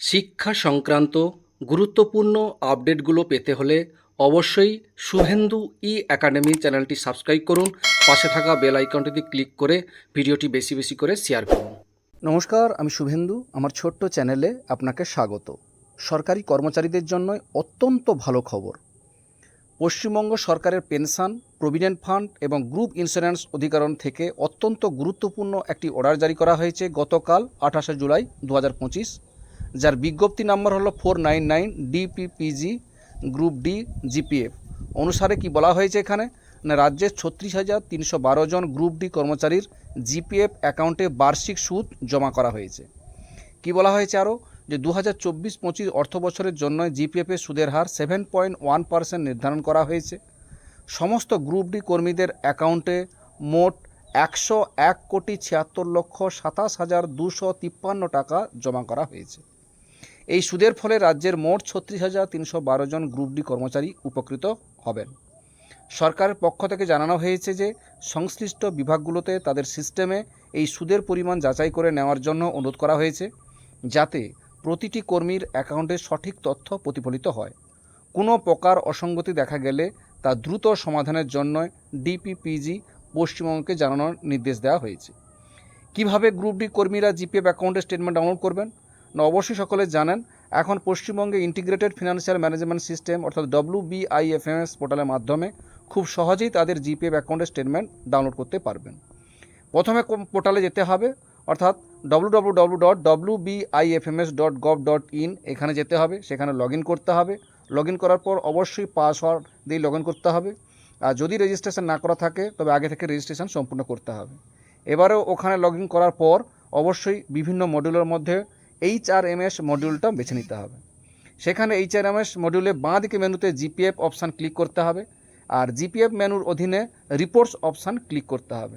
শিক্ষা সংক্রান্ত গুরুত্বপূর্ণ আপডেটগুলো পেতে হলে অবশ্যই শুভেন্দু ই একাডেমি চ্যানেলটি সাবস্ক্রাইব করুন। পাশে থাকা বেল আইকনটিতে ক্লিক করে ভিডিওটি বেশি বেশি করে শেয়ার করুন। নমস্কার, আমি শুভেন্দু। আমার ছোট্ট চ্যানেলে আপনাকে স্বাগত। সরকারি কর্মচারীদের জন্য অত্যন্ত ভালো খবর। পশ্চিমবঙ্গ সরকারের পেনশন, প্রভিডেন্ট ফান্ড এবং গ্রুপ ইন্স্যুরেন্স অধিকরণ থেকে অত্যন্ত গুরুত্বপূর্ণ একটি অর্ডার জারি করা হয়েছে গতকাল আঠাশে জুলাই দু হাজার পঁচিশ। যার বিজ্ঞপ্তি নাম্বার হলো four nine nine DPPG group D GPF. অনুসারে কি বলা হয়েছে এখানে? না রাজ্যের ছত্রিশ হাজার তিনশো বারো জন গ্রুপ ডি কর্মচারীর জিপিএফ অ্যাকাউন্টে বার্ষিক সুদ জমা করা হয়েছে। কি বলা হয়েছে আরও? যে দু হাজার চব্বিশ পঁচিশ অর্থ বছরের জন্য জিপিএফের সুদের হার সেভেন পয়েন্ট ওয়ান পার্সেন্ট নির্ধারণ করা হয়েছে। সমস্ত গ্রুপ ডি কর্মীদের অ্যাকাউন্টে মোট একশো এক কোটি ছিয়াত্তর লক্ষ সাতাশ হাজার দুশো তিপ্পান্ন টাকা জমা করা হয়েছে। এই সুদের ফলে রাজ্যের মোট ছত্রিশ হাজার তিনশো বারো জন গ্রুপ ডি কর্মচারী উপকৃত হবেন। সরকারের পক্ষ থেকে জানানো হয়েছে যে, সংশ্লিষ্ট বিভাগগুলোতে তাদের সিস্টেমে এই সুদের পরিমাণ যাচাই করে নেওয়ার জন্য অনুরোধ করা হয়েছে, যাতে প্রতিটি কর্মীর অ্যাকাউন্টে সঠিক তথ্য প্রতিফলিত হয়। কোনো প্রকার অসঙ্গতি দেখা গেলে তা দ্রুত সমাধানের জন্য ডিপিপিজি পশ্চিমবঙ্গকে জানানোর নির্দেশ দেওয়া হয়েছে। কীভাবে গ্রুপ ডি কর্মীরা জিপিএফ অ্যাকাউন্টের স্টেটমেন্ট ডাউনলোড করবেন? অবশ্যই সকলে জানেন, এখন পশ্চিমবঙ্গে ইন্টিগ্রেটেড ফিনান্সিয়াল ম্যানেজমেন্ট সিস্টেম অর্থাৎ ডব্লিউ বিআইএফএমএস পোর্টালের মাধ্যমে খুব সহজেই তাদের জিপিএফ অ্যাকাউন্টের স্টেটমেন্ট ডাউনলোড করতে পারবেন। প্রথমে পোর্টালে যেতে হবে, অর্থাৎ W W W dot W BIFMS dot gov dot in এখানে যেতে হবে, সেখানে লগ ইন করতে হবে। লগ ইন করার পর অবশ্যই পাসওয়ার্ড দিয়ে লগ ইন করতে হবে। আর যদি রেজিস্ট্রেশন না করা থাকে, তবে আগে থেকে রেজিস্ট্রেশন সম্পূর্ণ করতে হবে। এবারেও ওখানে লগ ইন করার পর অবশ্যই বিভিন্ন মডিউলের মধ্যে এইচ আর এম এস মডিউলটা বেছে নিতে হবে। সেখানে এইচ আর এম এস মডিউলে বাঁ দিকে মেনুতে জিপিএফ অপশান ক্লিক করতে হবে আর জিপিএফ মেনুর অধীনে রিপোর্টস অপশান ক্লিক করতে হবে।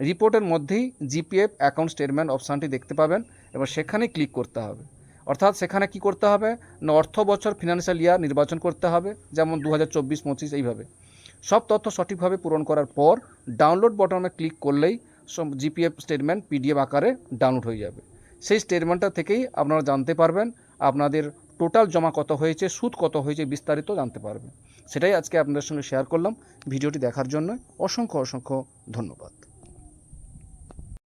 রিপোর্টের মধ্যেই জিপিএফ অ্যাকাউন্ট স্টেটমেন্ট অপশানটি দেখতে পাবেন এবার সেখানেই ক্লিক করতে হবে। অর্থাৎ সেখানে কি করতে হবে? না অর্থ বছর ফিনান্সিয়াল ইয়ার নির্বাচন করতে হবে, যেমন দু হাজার চব্বিশ, পঁচিশ, এইভাবে। সব তথ্য সঠিকভাবে পূরণ করার পর ডাউনলোড বটনে ক্লিক করলেই জিপিএফ স্টেটমেন্ট পিডিএফ আকারে ডাউনলোড হয়ে যাবে। সেই স্টেটমেন্টটা থেকেই আপনারা জানতে পারবেন, আপনাদের টোটাল জমা কত হয়েছে, সুদ কত হয়েছে বিস্তারিত জানতে পারবেন। সেটাই আজকে আপনাদের সঙ্গে শেয়ার করলাম। ভিডিওটি দেখার জন্য অসংখ্য অসংখ্য ধন্যবাদ।